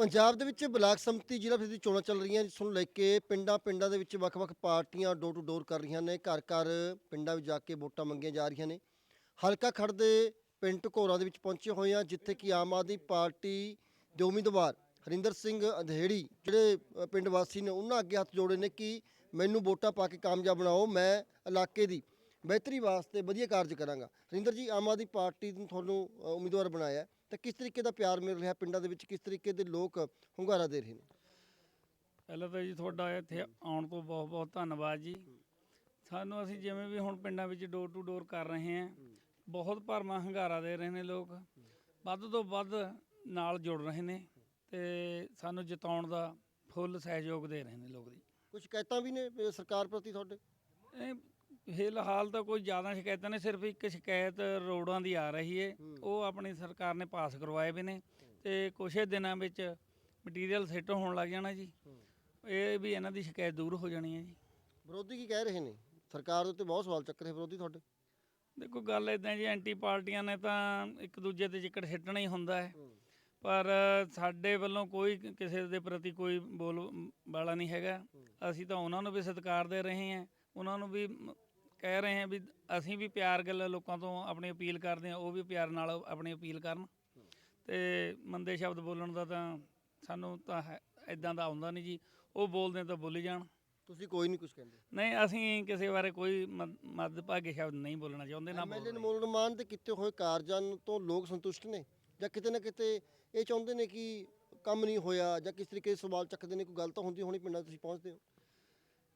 ਪੰਜਾਬ ਦੇ ਵਿੱਚ ਬਲਾਕ ਸੰਮਤੀ ਜ਼ਿਲ੍ਹਾ ਪ੍ਰੀਸ਼ਦ ਦੀ ਚੋਣਾਂ ਚੱਲ ਰਹੀਆਂ, ਜਿਸ ਨੂੰ ਲੈ ਕੇ ਪਿੰਡਾਂ ਪਿੰਡਾਂ ਦੇ ਵਿੱਚ ਵੱਖ-ਵੱਖ ਪਾਰਟੀਆਂ ਡੋਰ ਟੂ ਡੋਰ ਕਰ ਰਹੀਆਂ ਨੇ। ਘਰ ਘਰ ਪਿੰਡਾਂ ਵਿੱਚ ਜਾ ਕੇ ਵੋਟਾਂ ਮੰਗੀਆਂ ਜਾ ਰਹੀਆਂ ਨੇ। ਹਲਕਾ ਖੜ ਦੇ ਪਿੰਡ ਟਕੋਰਾਂ ਦੇ ਵਿੱਚ ਪਹੁੰਚੇ ਹੋਏ ਆ ਜਿੱਥੇ ਕਿ ਆਮ ਆਦਮੀ ਪਾਰਟੀ ਦੇ ਉਮੀਦਵਾਰ ਹਰਿੰਦਰ ਸਿੰਘ ਅਧੇੜੀ, ਜਿਹੜੇ ਪਿੰਡ ਵਾਸੀ ਨੇ, ਉਹਨਾਂ ਅੱਗੇ ਹੱਥ ਜੋੜੇ ਨੇ ਕਿ ਮੈਨੂੰ ਵੋਟਾਂ ਪਾ ਕੇ ਕਾਮਯਾਬ ਬਣਾਓ, ਮੈਂ ਇਲਾਕੇ ਦੀ ਬਿਹਤਰੀ ਵਾਸਤੇ ਵਧੀਆ ਕਾਰਜ ਕਰਾਂਗਾ। ਹਰਿੰਦਰ ਜੀ, ਆਮ ਆਦਮੀ ਪਾਰਟੀ ਨੂੰ ਤੁਹਾਨੂੰ ਉਮੀਦਵਾਰ ਬਣਾਇਆ। ਤਾਂ ਕਿਸ ਤਰੀਕੇ ਦਾ ਪਿਆਰ ਮਿਲ ਰਿਹਾ ਪਿੰਡਾਂ ਦੇ ਵਿੱਚ? ਕਿਸ ਤਰੀਕੇ ਦੇ ਲੋਕ ਹੁੰਗਾਰਾ ਦੇ ਰਹੇ ਨੇ? ਪਹਿਲਾਂ ਤਾਂ ਜੀ ਤੁਹਾਡਾ ਇੱਥੇ ਆਉਣ ਤੋਂ ਬਹੁਤ ਬਹੁਤ ਧੰਨਵਾਦ ਜੀ। ਸਾਨੂੰ ਅਸੀਂ ਜਿਵੇਂ ਵੀ ਹੁਣ ਪਿੰਡਾਂ ਵਿੱਚ ਡੋਰ ਟੂ ਡੋਰ ਕਰ ਰਹੇ ਹਾਂ ਬਹੁਤ ਭਰਮਾ ਹੰਗਾਰਾ ਦੇ ਰਹੇ ਨੇ ਲੋਕ। ਵੱਧ ਤੋਂ ਵੱਧ ਨਾਲ ਜੁੜ ਰਹੇ ਨੇ ਤੇ ਸਾਨੂੰ ਜਿਤਾਉਣ ਦਾ ਫੁੱਲ ਸਹਿਯੋਗ ਦੇ ਰਹੇ ਨੇ ਲੋਕ ਜੀ। ਕੁਝ ਸ਼ਿਕਾਇਤਾਂ ਵੀ ਨੇ ਸਰਕਾਰ ਪ੍ਰਤੀ ਤੁਹਾਡੇ? ਇਹ ਫਿਲਹਾਲ ਤਾਂ ਕੋਈ ਜ਼ਿਆਦਾ ਸ਼ਿਕਾਇਤਾਂ ਨਹੀਂ ਸਿਰਫ ਇੱਕ ਸ਼ਿਕਾਇਤ ਰੋਡਾਂ ਦੀ ਆ ਰਹੀ ਹੈ। ਉਹ ਆਪਣੀ ਸਰਕਾਰ ਨੇ ਪਾਸ ਕਰਵਾਏ ਵੀ ਨੇ ਤੇ ਕੁਛ ਹੀ ਦਿਨਾਂ ਵਿੱਚ ਮਟੀਰੀਅਲ ਸੈੱਟ ਹੋਣ ਲੱਗ ਜਾਣਾ ਜੀ। ਇਹ ਵੀ ਇਹਨਾਂ ਦੀ ਸ਼ਿਕਾਇਤ ਦੂਰ ਹੋ ਜਾਣੀ ਹੈ ਜੀ। ਵਿਰੋਧੀ ਕੀ ਕਹਿ ਰਹੇ ਨੇ? ਸਰਕਾਰ ਦੇ ਉੱਤੇ ਬਹੁਤ ਸਵਾਲ ਚੱਕ ਰਹੇ ਵਿਰੋਧੀ ਤੁਹਾਡੇ। ਦੇਖੋ ਗੱਲ ਇਦਾਂ ਜੀ ਐਂਟੀ ਪਾਰਟੀਆਂ ਨੇ ਤਾਂ ਇੱਕ ਦੂਜੇ ਤੇ ਚਿੱਕੜ ਸਿੱਟਣਾ ਹੀ ਹੁੰਦਾ ਹੈ। ਪਰ ਸਾਡੇ ਵੱਲੋਂ ਕੋਈ ਕਿਸੇ ਦੇ ਪ੍ਰਤੀ ਕੋਈ ਬੋਲ ਵਾਲਾ ਨਹੀਂ ਹੈਗਾ। ਅਸੀਂ ਤਾਂ ਉਹਨਾਂ ਨੂੰ ਵੀ ਸਤਿਕਾਰ ਦੇ ਰਹੇ ਹਾਂ। ਉਹਨਾਂ ਨੂੰ ਵੀ ਕਹਿ ਰਹੇ ਹਾਂ ਵੀ ਅਸੀਂ ਵੀ ਪਿਆਰ ਗੱਲ ਲੋਕਾਂ ਤੋਂ ਆਪਣੀ ਅਪੀਲ ਕਰਦੇ ਹਾਂ ਉਹ ਵੀ ਪਿਆਰ ਨਾਲ ਆਪਣੀ ਅਪੀਲ ਕਰਨ। ਤੇ ਮੰਦੇ ਸ਼ਬਦ ਬੋਲਣ ਦਾ ਤਾਂ ਸਾਨੂੰ ਤਾਂ ਇਦਾਂ ਦਾ ਆਉਂਦਾ ਨਹੀਂ ਜੀ। ਉਹ ਬੋਲਦੇ ਤਾਂ ਬੋਲੀ ਜਾਣ। ਤੁਸੀਂ ਕੋਈ ਨਹੀਂ ਕੁਝ ਕਹਿੰਦੇ। ਨਹੀਂ ਅਸੀਂ ਕਿਸੇ ਬਾਰੇ ਕੋਈ ਮੱਦਭਾਗੇ ਸ਼ਬਦ ਨਹੀਂ ਬੋਲਣਾ ਚਾਹੁੰਦੇ ਨਾ ਐਮਐਲਏ। ਨਮੋਲ ਰਮਾਨ ਦੇ ਕੀਤੇ ਹੋਏ ਕਾਰਜਾਂ ਤੋਂ ਲੋਕ ਸੰਤੁਸ਼ਟ ਨੇ? ਜਾਂ ਕਿਤੇ ਨਾ ਕਿਤੇ ਇਹ ਚਾਹੁੰਦੇ ਨੇ ਕਿ ਕੰਮ ਨਹੀਂ ਹੋਇਆ ਜਾਂ ਕਿਸ ਤਰੀਕੇ ਦੇ ਸਵਾਲ ਚੱਕਦੇ ਨੇ ਕੋਈ ਗੱਲ ਤਾਂ ਹੁੰਦੀ ਹੋਣੀ ਪਿੰਡਾਂ ਤੁਸੀਂ ਪਹੁੰਚਦੇ ਹੋ?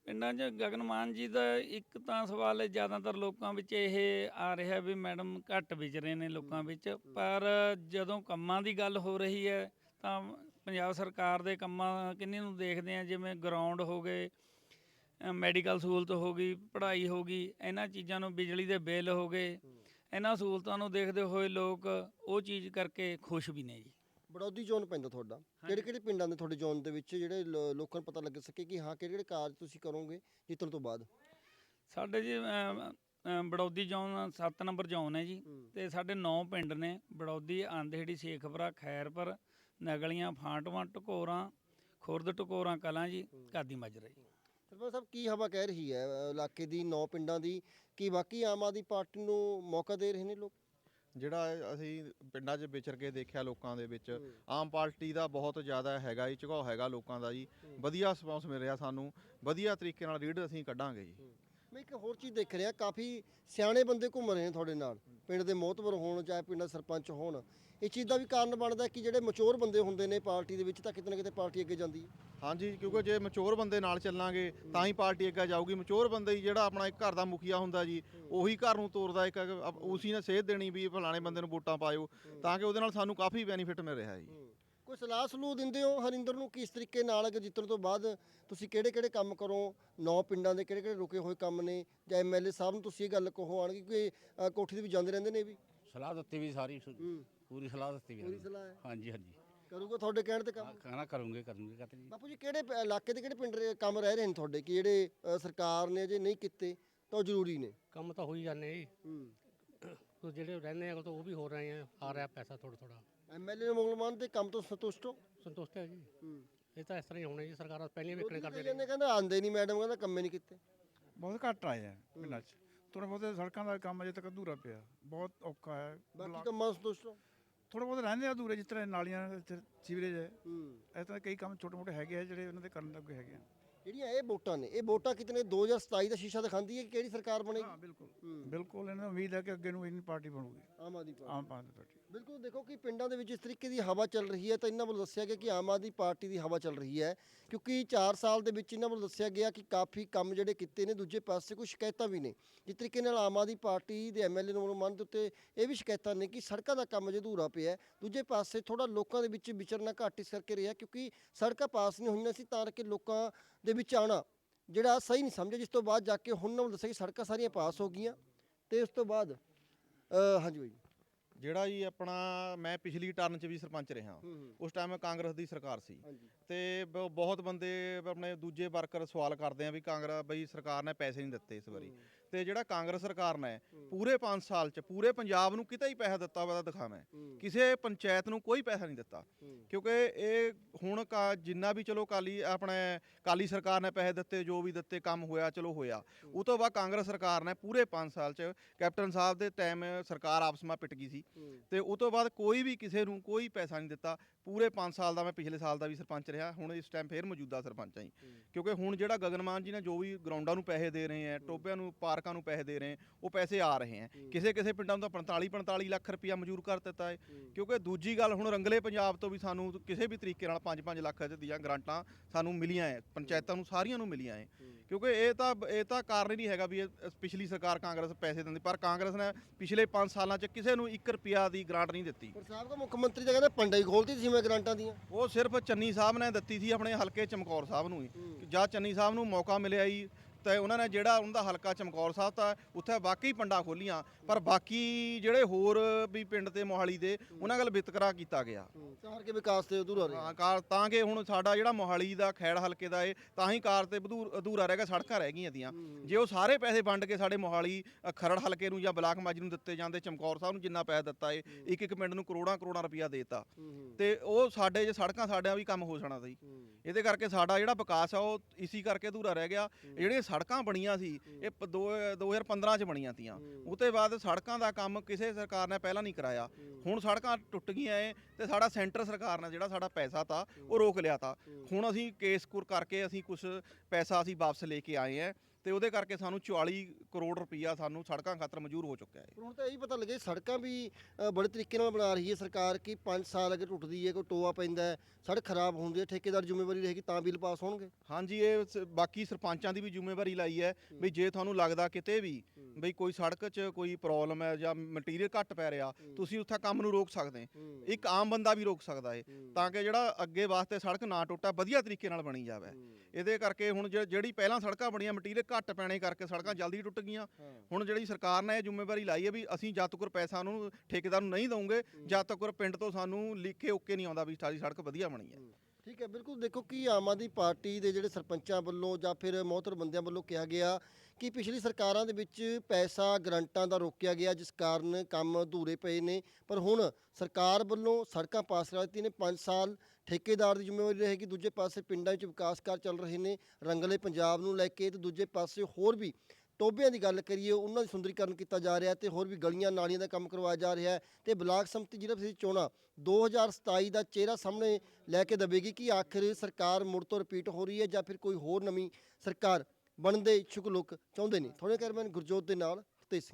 ਪਿੰਡਾਂ 'ਚ ਗਗਨਮਾਨ ਜੀ ਦਾ ਇੱਕ ਤਾਂ ਸਵਾਲ ਹੈ, ਜ਼ਿਆਦਾਤਰ ਲੋਕਾਂ ਵਿੱਚ ਇਹ ਆ ਰਿਹਾ ਵੀ ਮੈਡਮ ਘੱਟ ਵਿਚਰੇ ਨੇ ਲੋਕਾਂ ਵਿੱਚ, ਪਰ ਜਦੋਂ ਕੰਮਾਂ ਦੀ ਗੱਲ ਹੋ ਰਹੀ ਹੈ, ਤਾਂ ਪੰਜਾਬ ਸਰਕਾਰ ਦੇ ਕੰਮਾਂ ਕਿੰਨੇ ਨੂੰ ਦੇਖਦੇ ਆ ਜਿਵੇਂ ਗਰਾਊਂਡ ਹੋ ਗਏ ਮੈਡੀਕਲ ਸਹੂਲਤ ਹੋ ਗਈ, ਪੜ੍ਹਾਈ ਹੋ ਗਈ, ਇਹਨਾਂ ਚੀਜ਼ਾਂ ਨੂੰ ਬਿਜਲੀ ਦੇ ਬਿੱਲ ਹੋ ਗਏ, ਇਹਨਾਂ ਸਹੂਲਤਾਂ ਨੂੰ ਦੇਖਦੇ ਹੋਏ ਲੋਕ ਉਹ ਚੀਜ਼ ਕਰਕੇ ਖੁਸ਼ ਵੀ ਨੇ ਜੀ। ਬੜੌਦੀ ਜ਼ੋਨ ਪੈਂਦਾ ਤੁਹਾਡਾ। ਕਿਹੜੇ ਕਿਹੜੇ ਪਿੰਡਾਂ ਦੇ ਤੁਹਾਡੇ ਜ਼ੋਨ ਦੇ ਵਿੱਚ ਜਿਹੜੇ ਲੋ- ਲੋਕਾਂ ਨੂੰ ਪਤਾ ਲੱਗ ਸਕੇ ਕਿ ਹਾਂ ਕਿਹੜੇ ਕਿਹੜੇ ਕਾਰਜ ਤੁਸੀਂ ਕਰੋਗੇ ਜਿੱਤਣ ਤੋਂ ਬਾਅਦ? ਸਾਡੇ ਜੀ ਅਮ, ਅਮ, ਬੜੌਦੀ ਜ਼ੋਨ 7 ਨੰਬਰ ਜ਼ੋਨ ਹੈ ਜੀ। ਤੇ ਸਾਡੇ 9 ਪਿੰਡ ਨੇ। ਬੜੌਦੀ ਆਂਦੇੜੀ ਸ਼ੇਖਪੁਰਾ ਖੈਰਪੁਰ ਨਗਲੀਆਂ ਫਾਂਟਵਾਂ ਟਕੋਰਾਂ ਖੁਰਦ ਟਕੋਰਾਂ ਕਲਾਂ ਜੀ ਕਾਦੀ ਮਾਜਰਾ ਜੀ। ਸਰਪੰਚ ਸਾਹਿਬ ਕੀ ਹਵਾ ਕਹਿ ਰਹੀ ਹੈ? ਅ, ਇਲਾਕੇ ਦੀ 9 ਪਿੰਡਾਂ ਦੀ। ਕਿ ਬਾਕੀ ਆਮ ਆਦਮੀ ਪਾਰਟੀ ਨੂੰ ਮੌਕਾ ਦੇ ਰਹੇ ਨੇ ਲੋਕ? ਜਿਹੜਾ ਅਸੀਂ ਪਿੰਡਾਂ 'ਚ ਵਿਚਰ ਕੇ ਦੇਖਿਆ ਲੋਕਾਂ ਦੇ ਵਿੱਚ ਆਮ ਪਾਰਟੀ ਦਾ ਬਹੁਤ ਜ਼ਿਆਦਾ ਹੈਗਾ ਜੀ ਝੁਕਾਅ ਹੈਗਾ ਲੋਕਾਂ ਦਾ ਜੀ। ਵਧੀਆ ਰਿਸਪੌਂਸ ਮਿਲ ਰਿਹਾ ਸਾਨੂੰ ਵਧੀਆ ਤਰੀਕੇ ਨਾਲ ਰੀਡ ਅਸੀਂ ਕੱਢਾਂਗੇ ਜੀ। ਮੈਂ ਇੱਕ ਹੋਰ ਚੀਜ਼ ਦੇਖ ਰਿਹਾ ਕਾਫੀ ਸਿਆਣੇ ਬੰਦੇ ਘੁੰਮ ਰਹੇ ਨੇ ਤੁਹਾਡੇ ਨਾਲ। ਪਿੰਡ ਦੇ ਮੋਹਤਵਰ ਹੋਣ ਚਾਹੇ ਪਿੰਡ ਦੇ ਸਰਪੰਚ ਹੋਣ। ਇਹ ਚੀਜ਼ ਦਾ ਵੀ ਕਾਰਨ ਬਣਦਾ ਕਿ ਜਿਹੜੇ ਮਚੋਰ ਬੰਦੇ ਹੁੰਦੇ ਨੇ ਪਾਰਟੀ ਦੇ ਵਿੱਚ ਤਾਂ ਕਿਤੇ ਨਾ ਕਿਤੇ ਪਾਰਟੀ ਅੱਗੇ ਜਾਂਦੀ ਹੈ। ਹਾਂਜੀ ਕਿਉਂਕਿ ਜੇ ਮਚੋਰ ਬੰਦੇ ਨਾਲ ਚੱਲਾਂਗੇ ਤਾਂ ਹੀ ਪਾਰਟੀ ਅੱਗੇ ਜਾਊਗੀ। ਮਚੋਰ ਬੰਦੇ ਹੀ ਜਿਹੜਾ ਆਪਣਾ ਇੱਕ ਘਰ ਦਾ ਮੁਖੀਆ ਹੁੰਦਾ ਜੀ ਉਹੀ ਘਰ ਨੂੰ ਤੋਰਦਾ ਇੱਕ ਉਸੀ ਨੇ ਸੇਧ ਦੇਣੀ ਵੀ ਫਲਾਣੇ ਬੰਦੇ ਨੂੰ ਵੋਟਾਂ ਪਾਇਓ ਤਾਂ ਕਿ ਉਹਦੇ ਨਾਲ ਸਾਨੂੰ ਕਾਫੀ ਬੈਨੀਫਿਟ ਮਿਲ ਰਿਹਾ ਜੀ। ਕੋਈ ਸਲਾਹ ਸਲੂਹ ਦਿੰਦੇ ਹੋ ਹਰਿੰਦਰ ਨੂੰ ਕਿਸ ਤਰੀਕੇ ਨਾਲ ਅਗਰ ਜਿੱਤਣ ਤੋਂ ਬਾਅਦ ਤੁਸੀਂ ਕਿਹੜੇ ਕਿਹੜੇ ਕੰਮ ਕਰੋ? ਨੌ ਪਿੰਡਾਂ ਦੇ ਕਿਹੜੇ ਕਿਹੜੇ ਰੁਕੇ ਹੋਏ ਕੰਮ ਨੇ? ਜਾਂ ਐਮਐਲਏ ਸਾਹਿਬ ਨੂੰ ਤੁਸੀਂ ਇਹ ਗੱਲ ਕਹੋ ਆਣ ਕਿ ਕੋਠੀ ਦੇ ਵੀ ਜਾਂਦੇ ਰਹਿੰਦੇ ਨੇ ਵੀ? ਸਲਾਹ ਦਿੱਤੀ ਵੀ ਸਾਰੀ। ਪੂਰੀ ਸਲਾਹ ਦਿੱਤੀ ਵੀ ਪੂਰੀ ਹਾਂਜੀ। ਸਲਾਹ ਹੈ। ਹਾਂਜੀ ਹਾਂਜੀ। ਕਰੂਗਾ ਤੁਹਾਡੇ ਕਹਿਣ ਤੇ ਕੰਮ? ਕਹਿਣਾ ਕਰੂੰਗੇ ਕਰੂੰਗੇ ਕਹਤੇ ਜੀ। ਬਾਪੂ ਜੀ ਕਿਹੜੇ ਪ- ਇਲਾਕੇ ਦੇ ਕਿਹੜੇ ਪਿੰਡ ਰੇ- ਕੰਮ ਰਹਿ ਰਹੇ ਨੇ ਤੁਹਾਡੇ? ਕਿ ਜਿਹੜੇ ਅ, ਸਰਕਾਰ ਨੇ ਜੇ ਨਹੀਂ ਕੀਤੇ ਤਾਂ ਉਹ ਜ਼ਰੂਰੀ ਨੇ? ਕੰਮ ਤਾਂ ਹੋ ਹੀ ਜਾਂਦੇ ਜੀ। ਹੂੰ। ਉਹ ਜਿਹੜੇ ਰਹਿੰਦੇ ਆ ਉਹ ਤਾਂ ਉਹ ਵੀ ਹੋ ਰਹੇ ਆ। ਆ ਰਿਹਾ ਪੈਸਾ ਥੋੜਾ ਥੋੜਾ ਐਮਐਲਏ ਮੁਗਲਮਾਨ ਦੇ ਕੰਮ ਤੋਂ ਸੰਤੁਸ਼ਟ ਹੋ? ਸੰਤੁਸ਼ਟ ਹੈ ਜੀ। ਹੂੰ। ਇਹ ਤਾਂ ਇਸ ਤਰ੍ਹਾਂ ਹੀ ਹੋਣਾ ਜੀ ਸਰਕਾਰਾਂ ਪਹਿਲਾਂ ਵੇਖਣੇ ਕਰਦੇ ਨੇ। ਇਹਨੇ ਕਹਿੰਦਾ ਆਂਦੇ ਨਹੀਂ ਮੈਡਮ ਕਹਿੰਦਾ ਕੰਮੇ ਨਹੀਂ ਕੀਤੇ। ਬਹੁਤ ਘੱਟ ਆਏ ਆ ਪਿੰਡਾਂ 'ਚ। ਥੋੜਾ ਬਹੁਤੇ ਸੜਕਾਂ ਦਾ ਕੰਮ ਅਜੇ ਤੱਕ ਅਧੂਰਾ ਪਿਆ। ਬਹੁਤ ਔਖਾ ਹੈ। ਬਾਕੀ ਕੰਮਾਂ ਤੋਂ ਸੰਤੁਸ਼ਟ ਹੋ? ਥੋੜਾ ਬਹੁਤ ਰਹਿੰਦੇ ਆ ਅਧੂਰੇ ਜਿਸ ਤਰ੍ਹਾਂ ਨਾਲੀਆਂ ਸੀਵਰੇਜ ਹੈ। ਹੂੰ। ਇਸ ਤਰ੍ਹਾਂ ਕਈ ਕੰਮ ਛੋਟੇ ਮੋਟੇ ਹੈਗੇ ਆ ਜਿਹੜੇ ਉਹਨਾਂ ਦੇ ਕਰਨ ਲੱਗੇ ਹੈਗੇ ਆ। ਜਿਹੜੀਆਂ ਇਹ ਵੋਟਾਂ ਨੇ ਇਹ ਵੋਟਾਂ ਕਿਤਨੇ 2027 ਦਾ ਸ਼ੀਸ਼ਾ ਦਿਖਾਉਂਦੀ ਹੈ ਕਿ ਕਿਹੜੀ ਸਰਕਾਰ ਹਾਂ ਬਣੇਗੀ ਬਿਲਕੁਲ ਬਿਲਕੁਲ ਇਹਨਾਂ ਨੂੰ ਉਮੀਦ ਹੈ ਕਿ ਅੱਗੇ ਨੂੰ ਇੰਨੀ ਪਾਰਟੀ ਬਣੂਗੀ। ਆਮ ਆਦਮੀ ਪਾਰਟੀ। ਆਮ ਆਦਮੀ ਪਾਰਟੀ। ਬਿਲਕੁਲ ਦੇਖੋ ਕਿ ਪਿੰਡਾਂ ਦੇ ਵਿੱਚ ਇਸ ਤਰੀਕੇ ਦੀ ਹਵਾ ਚੱਲ ਰਹੀ ਹੈ ਤਾਂ ਇਹਨਾਂ ਵੱਲੋਂ ਦੱਸਿਆ ਗਿਆ ਕਿ ਆਮ ਆਦਮੀ ਪਾਰਟੀ ਦੀ ਹਵਾ ਚੱਲ ਰਹੀ ਹੈ ਕਿਉਂਕਿ 4 ਸਾਲ ਦੇ ਵਿੱਚ ਇਹਨਾਂ ਵੱਲੋਂ ਦੱਸਿਆ ਗਿਆ ਕਿ ਕਾਫੀ ਕੰਮ ਜਿਹੜੇ ਕੀਤੇ ਨੇ ਦੂਜੇ ਪਾਸੇ ਕੋਈ ਸ਼ਿਕਾਇਤਾਂ ਵੀ ਨੇ। ਜਿਸ ਤਰੀਕੇ ਨਾਲ ਆਮ ਆਦਮੀ ਪਾਰਟੀ ਦੇ ਐਮਐਲਏ ਨੂੰ ਮਨ ਦੇ ਉੱਤੇ ਇਹ ਵੀ ਸ਼ਿਕਾਇਤਾਂ ਨੇ ਕਿ ਸੜਕਾਂ ਦਾ ਕੰਮ ਅਧੂਰਾ ਪਿਆ ਹੈ। ਦੂਜੇ ਪਾਸੇ ਥੋੜਾ ਲੋਕਾਂ ਦੇ ਵਿੱਚ ਵਿਚਰਨਾ ਘੱਟ ਇਸ ਕਰਕੇ ਰਿਹਾ ਕਿਉਂਕਿ ਸੜਕਾਂ ਪਾਸ ਨਹੀਂ ਹੋਈਆਂ ਸੀ ਤਾਂ ਕਰਕੇ ਲੋਕਾਂ ਦੇ ਵਿੱਚ ਆਣਾ ਜਿਹੜਾ ਸਹੀ ਨਹੀਂ ਸਮਝਿਆ ਜਿਸ ਤੋਂ ਬਾਅਦ ਜਾ ਕੇ ਹੁਣ ਵੱਲੋਂ ਦੱਸਿਆ ਕਿ ਸੜਕਾਂ ਸਾਰੀਆਂ ਪਾਸ ਹੋ ਗਈਆਂ ਤੇ ਉਸ ਤੋਂ ਬਾਅਦ ਅ, ਹਾਂਜੀ ਬਾਈ। ਜਿਹੜਾ ਜੀ ਆਪਣਾ ਮੈਂ ਪਿਛਲੀ ਟਰਨ 'ਚ ਵੀ ਸਰਪੰਚ ਰਿਹਾ। ਉਸ ਟਾਈਮ ਕਾਂਗਰਸ ਦੀ ਸਰਕਾਰ ਸੀ। ਹਾਂਜੀ। ਤੇ ਬ- ਬਹੁਤ ਬੰਦੇ ਆਪਣੇ ਦੂਜੇ ਵਰਕਰ ਸਵਾਲ ਕਰਦੇ ਆ ਵੀ ਕਾਂਗਰਸ ਬਈ ਸਰਕਾਰ ਨੇ ਪੈਸੇ ਨਹੀਂ ਦਿੱਤੇ ਇਸ ਵਾਰੀ। ਤੇ ਜਿਹੜਾ ਕਾਂਗਰਸ ਸਰਕਾਰ ਨੇ ਪੂਰੇ 5 ਸਾਲ ਚ ਪੂਰੇ ਪੰਜਾਬ ਨੂੰ ਕਿਤੇ ਹੀ ਪੈਸਾ ਦਿੱਤਾ ਹੋਇਆ ਤਾਂ ਦਿਖਾਵਾਂ। ਕਿਸੇ ਪੰਚਾਇਤ ਨੂੰ ਕੋਈ ਪੈਸਾ ਨਹੀਂ ਦਿੱਤਾ। ਕਿਉਂਕਿ ਇਹ ਹੁਣ ਕਾ- ਜਿੰਨਾ ਵੀ ਚਲੋ ਕਾਲੀ ਆਪਣੇ ਕਾਲੀ ਸਰਕਾਰ ਨੇ ਪੈਸੇ ਦਿੱਤੇ ਜੋ ਵੀ ਦਿੱਤੇ ਕੰਮ ਹੋਇਆ ਚਲੋ ਹੋਇਆ। ਉਹ ਤੋਂ ਬਾਅਦ ਕਾਂਗਰਸ ਸਰਕਾਰ ਨੇ ਪੂਰੇ 5 ਸਾਲ ਚ ਕੈਪਟਨ ਸਾਹਿਬ ਦੇ ਟਾਈਮ ਸਰਕਾਰ ਆਪਸ ਵਿੱਚ ਪਿਟ ਗਈ ਸੀ। ਤੇ ਉਹ ਤੋਂ ਬਾਅਦ ਕੋਈ ਵੀ ਕਿਸੇ ਨੂੰ ਕੋਈ ਪੈਸਾ ਨਹੀਂ ਦਿੱਤਾ। ਪੂਰੇ 5 ਸਾਲ ਦਾ ਮੈਂ ਪਿਛਲੇ ਸਾਲ ਦਾ ਵੀ ਸਰਪੰਚ ਰਿਹਾ ਹੁਣ ਇਸ ਟਾਈਮ ਫੇਰ ਮੌਜੂਦਾ ਸਰਪੰਚ ਹਾਂ। ਕਿਉਂਕਿ ਹੁਣ ਜਿਹੜਾ ਗਗਨਮਾਨ ਜੀ ਨੇ ਜੋ ਵੀ ਗਰਾਊਂਡਾਂ ਨੂੰ ਪੈਸੇ ਦੇ ਰਹੇ ਹੈ ਟੋਬਿਆਂ ਨੂੰ ਪਾਰਕਾਂ ਨੂੰ ਪੈਸੇ ਦੇ ਰਹੇ ਹੈ ਉਹ ਪੈਸੇ ਆ ਰਹੇ ਹੈ। ਕਿਸੇ ਕਿਸੇ ਪਿੰਡਾਂ ਨੂੰ ਤਾਂ 45 45 ਲੱਖ ਰੁਪਇਆ ਮਨਜ਼ੂਰ ਕਰ ਦਿੱਤਾ ਹੈ। ਕਿਉਂਕਿ ਦੂਜੀ ਗੱਲ ਹੁਣ ਰੰਗਲੇ ਪੰਜਾਬ ਤੋਂ ਵੀ ਸਾਨੂੰ ਕਿਸੇ ਵੀ ਤਰੀਕੇ ਨਾਲ 5-5 ਲੱਖ ਦੀਆਂ ਗ੍ਰਾਂਟਾਂ ਸਾਨੂੰ ਮਿਲੀਆਂ ਹੈ ਪੰਚਾਇਤਾਂ ਨੂੰ ਸਾਰੀਆਂ ਨੂੰ ਮਿਲੀਆਂ ਹੈ। ਕਿਉਂਕਿ ਇਹ ਤਾਂ ਇਹ ਤਾਂ ਕਾਰਨ ਹੀ ਨਹੀਂ ਹੈਗਾ ਵੀ ਇਹ ਪਿਛਲੀ ਸਰਕਾਰ ਕਾਂਗਰਸ ਪੈਸੇ ਦਿੰਦੀ ਪਰ ਕਾਂਗਰਸ ਨੇ ਪਿਛਲੇ 5 ਸਾਲਾਂ 'ਚ ਕਿਸੇ ਨੂੰ 1 ਰੁਪਿਆ ਦੀ ਗ੍ਰਾਂਟ ਨਹੀਂ ਦਿੱਤੀ। ਪਰ ਸਾਹਿਬ ਦਾ ਮੁੱਖ ਮੰਤਰੀ ਤਾਂ ਕਹਿੰਦਾ ਪੰਡਾ ਹੀ ਖੋਲਤੀ ਸੀ ਮੈਂ ਗ੍ਰਾਂਟਾਂ ਦੀਆਂ। ਉਹ ਸਿਰਫ ਚੰਨੀ ਸਾਹਿਬ ਨੇ ਦਿੱਤੀ ਸੀ ਆਪਣੇ ਹਲਕੇ ਚਮਕੌਰ ਸਾਹਿਬ ਨੂੰ ਹੀ। ਜਾਂ ਚੰਨੀ ਸਾਹਿਬ ਨੂੰ ਮੌਕਾ ਮਿਲਿਆ ਜੀ ਤੇ ਉਹਨਾਂ ਨੇ ਜਿਹੜਾ ਉਹਨਾਂ ਦਾ ਹਲਕਾ ਚਮਕੌਰ ਸਾਹਿਬ ਤਾਂ ਉੱਥੇ ਵਾਕਈ ਪੰਡਾ ਖੋਲੀਆਂ ਪਰ ਬਾਕੀ ਜਿਹੜੇ ਹੋਰ ਵੀ ਪਿੰਡ ਤੇ ਮੋਹਾਲੀ ਦੇ ਉਹਨਾਂ ਗੱਲ ਵਿਤਕਰਾ ਕੀਤਾ ਗਿਆ। ਸ਼ਹਿਰ ਕੇ ਵਿਕਾਸ ਤੇ ਅਧੂਰਾ ਰਿਹਾ। ਹਾਂ ਕਾਰ ਤਾਂ ਕਿ ਹੁਣ ਸਾਡਾ ਜਿਹੜਾ ਮੋਹਾਲੀ ਦਾ ਖੈੜ ਹਲਕੇ ਦਾ ਏ ਤਾਂ ਹੀ ਕਾਰ ਤੇ ਅਧੂਰਾ ਰਹਿ ਗਿਆ ਸੜਕਾਂ ਰਹਿ ਗਈਆਂ ਦੀਆਂ। ਜੇ ਉਹ ਸਾਰੇ ਪੈਸੇ ਵੰਡ ਕੇ ਸਾਡੇ ਮੋਹਾਲੀ ਖਰੜ ਹਲਕੇ ਨੂੰ ਜਾਂ ਬਲਾਕ ਮਾਜੀ ਨੂੰ ਦਿੱਤੇ ਜਾਂਦੇ ਚਮਕੌਰ ਸਾਹਿਬ ਨੂੰ ਜਿੰਨਾ ਪੈਸਾ ਦਿੱਤਾ ਏ ਇੱਕ ਇੱਕ ਪਿੰਡ ਨੂੰ ਕਰੋੜਾਂ ਕਰੋੜਾਂ ਰੁਪਇਆ ਦੇਤਾ। ਤੇ ਉਹ ਸਾਡੇ ਜੇ ਸੜਕਾਂ ਸਾਡਿਆਂ ਵੀ ਕੰਮ ਹੋ ਜਾਣਾ ਸੀ। ਇਹਦੇ ਕਰਕੇ ਸਾਡਾ ਜਿਹੜਾ ਵਿਕਾਸ ਆ ਉਹ ਇਸੀ ਕਰਕੇ ਅਧੂਰਾ ਰਹਿ ਗਿਆ। ਜਿਹੜੀਆਂ ਸੜਕਾਂ ਬਣੀਆਂ ਸੀ ਇਹ ਪ- ਦੋ 2015 ਚ ਬਣੀਆਂ ਤੀਆਂ। ਉਹ ਤੋਂ ਬਾਅਦ ਸੜਕਾਂ ਦਾ ਕੰਮ ਕਿਸੇ ਸਰਕਾਰ ਨੇ ਪਹਿਲਾਂ ਨਹੀਂ ਕਰਾਇਆ। ਹੁਣ ਸੜਕਾਂ ਟੁੱਟ ਗਈਆਂ ਏ ਤੇ ਸਾਡਾ ਸੈਂਟਰ ਸਰਕਾਰ ਨੇ ਜਿਹੜਾ ਸਾਡਾ ਪੈਸਾ ਤਾ ਉਹ ਰੋਕ ਲਿਆ ਤਾ। ਹੁਣ ਅਸੀਂ ਕੇਸ ਕੁਰ ਕਰਕੇ ਅਸੀਂ ਕੁਝ ਪੈਸਾ ਅਸੀਂ ਵਾਪਸ ਲੈ ਕੇ ਆਏ ਆ। ਤੇ ਉਹਦੇ ਕਰਕੇ ਸਾਨੂੰ 44 ਕਰੋੜ ਰੁਪਈਆ ਸਾਨੂੰ ਸੜਕਾਂ ਖਾਤਰ ਮਨਜ਼ੂਰ ਹੋ ਚੁੱਕਿਆ ਹੈ ਹੁਣ ਤਾਂ ਇਹ ਪਤਾ ਲੱਗੇ ਸੜਕਾਂ ਵੀ ਅ, ਬੜੇ ਤਰੀਕੇ ਨਾਲ ਬਣਾ ਰਹੀ ਹੈ ਸਰਕਾਰ ਕਿ 5 ਸਾਲ ਅਗੇ ਟੁੱਟਦੀ ਹੈ ਕੋਈ ਟੋਆ ਪੈਂਦਾ ਹੈ ਸੜਕ ਖਰਾਬ ਹੁੰਦੀ ਹੈ ਠੇਕੇਦਾਰ ਜ਼ਿੰਮੇਵਾਰੀ ਰਹੇਗੀ ਤਾਂ ਬਿੱਲ ਪਾਸ ਹੋਣਗੇ? ਹਾਂਜੀ ਇਹ ਸ- ਬਾਕੀ ਸਰਪੰਚਾਂ ਦੀ ਵੀ ਜ਼ਿੰਮੇਵਾਰੀ ਲਾਈ ਹੈ ਵੀ ਜੇ ਤੁਹਾਨੂੰ ਲੱਗਦਾ ਕਿਤੇ ਵੀ ਬਈ ਕੋਈ ਸੜਕ 'ਚ ਕੋਈ ਪ੍ਰੋਬਲਮ ਹੈ ਜਾਂ ਮਟੀਰੀਅਲ ਘੱਟ ਪੈ ਰਿਹਾ ਤੁਸੀਂ ਉੱਥੇ ਕੰਮ ਨੂੰ ਰੋਕ ਸਕਦੇ ਇੱਕ ਆਮ ਬੰਦਾ ਵੀ ਰੋਕ ਸਕਦਾ ਹੈ ਤਾਂ ਕਿ ਜਿਹੜਾ ਅੱਗੇ ਵਾਸਤੇ ਸੜਕ ਨਾ ਟੁੱਟਾ ਵਧੀਆ ਤਰੀਕੇ ਨਾਲ ਬਣੀ ਜਾਵੇ। ਇਹਦੇ ਕਰਕੇ ਹੁਣ ਜਿਹੜੀ ਪਹਿਲਾਂ ਸੜਕਾਂ ਬਣੀਆਂ ਮਟੀਰੀਅਲ ਘੱਟ ਪੈਣੇ ਕਰਕੇ ਸੜਕਾਂ ਜਲਦੀ ਟੁੱਟ ਗਈਆਂ। ਹੁਣ ਜਿਹੜੀ ਸਰਕਾਰ ਨੇ ਇਹ ਜ਼ਿੰਮੇਵਾਰੀ ਲਾਈ ਹੈ ਵੀ ਅਸੀਂ ਜਦ ਤੱਕ ਪੈਸਾ ਉਹਨੂੰ ਠੇਕੇਦਾਰ ਨੂੰ ਨਹੀਂ ਦਵਾਂਗੇ ਜਦ ਤੱਕ ਪਿੰਡ ਤੋਂ ਸਾਨੂੰ ਲਿਖ ਕੇ ਓਕੇ ਨਹੀਂ ਆਉਂਦਾ ਵੀ ਸਾਡੀ ਸੜਕ ਵਧੀਆ ਬਣੀ ਹੈ। ਠੀਕ ਹੈ, ਬਿਲਕੁਲ ਦੇਖੋ ਕਿ ਆਮ ਆਦਮੀ ਪਾਰਟੀ ਦੇ ਜਿਹੜੇ ਸਰਪੰਚਾਂ ਵੱਲੋਂ ਜਾਂ ਫਿਰ ਮੋਹਤਰ ਬੰਦਿਆਂ ਵੱਲੋਂ ਕਿਹਾ ਗਿਆ ਕਿ ਪਿਛਲੀ ਸਰਕਾਰਾਂ ਦੇ ਵਿੱਚ ਪੈਸਾ ਗਰੰਟਾਂ ਦਾ ਰੋਕਿਆ ਗਿਆ, ਜਿਸ ਕਾਰਨ ਕੰਮ ਅਧੂਰੇ ਪਏ ਨੇ। ਪਰ ਹੁਣ ਸਰਕਾਰ ਵੱਲੋਂ ਸੜਕਾਂ ਪਾਸ ਕਰਾ ਦਿੱਤੀਆਂ ਨੇ। 5 ਸਾਲ ਠੇਕੇਦਾਰ ਦੀ ਜ਼ਿੰਮੇਵਾਰੀ ਰਹੇਗੀ। ਦੂਜੇ ਪਾਸੇ ਪਿੰਡਾਂ ਵਿੱਚ ਵਿਕਾਸ ਕਾਰਜ ਚੱਲ ਰਹੇ ਨੇ। ਰੰਗਲੇ ਪੰਜਾਬ ਨੂੰ ਲੈ ਕੇ ਤੇ ਦੂਜੇ ਪਾਸੇ ਹੋਰ ਵੀ ਟੋਬਿਆਂ ਦੀ ਗੱਲ ਕਰੀਏ, ਉਹਨਾਂ ਦੀ ਸੁੰਦਰੀਕਰਨ ਕੀਤਾ ਜਾ ਰਿਹਾ ਤੇ ਹੋਰ ਵੀ ਗਲੀਆਂ ਨਾਲੀਆਂ ਦਾ ਕੰਮ ਕਰਵਾਇਆ ਜਾ ਰਿਹਾ ਹੈ ਤੇ ਬਲਾਕ ਸੰਮਤੀ ਜ਼ਿਲ੍ਹਾ ਪ੍ਰੀਸ਼ਦ ਚੋਣਾਂ 2027 ਦਾ ਚਿਹਰਾ ਸਾਹਮਣੇ ਲੈ ਕੇ ਦਵੇਗੀ ਕਿ ਆਖਿਰ ਸਰਕਾਰ ਮੁੜ ਤੋਂ ਰਿਪੀਟ ਹੋ ਰਹੀ ਹੈ ਜਾਂ ਫਿਰ ਕੋਈ ਹੋਰ ਨਵੀਂ ਸਰਕਾਰ ਬਣਦੇ ਦੇ ਇੱਛੁਕ ਲੋਕ ਚਾਹੁੰਦੇ ਨੇ। ਥੋੜੇ ਕੈਰਮੈਨ ਗੁਰਜੋਤ ਦੇ ਨਾਲ ਹਰਤੇਜ ਸਿੰਘ।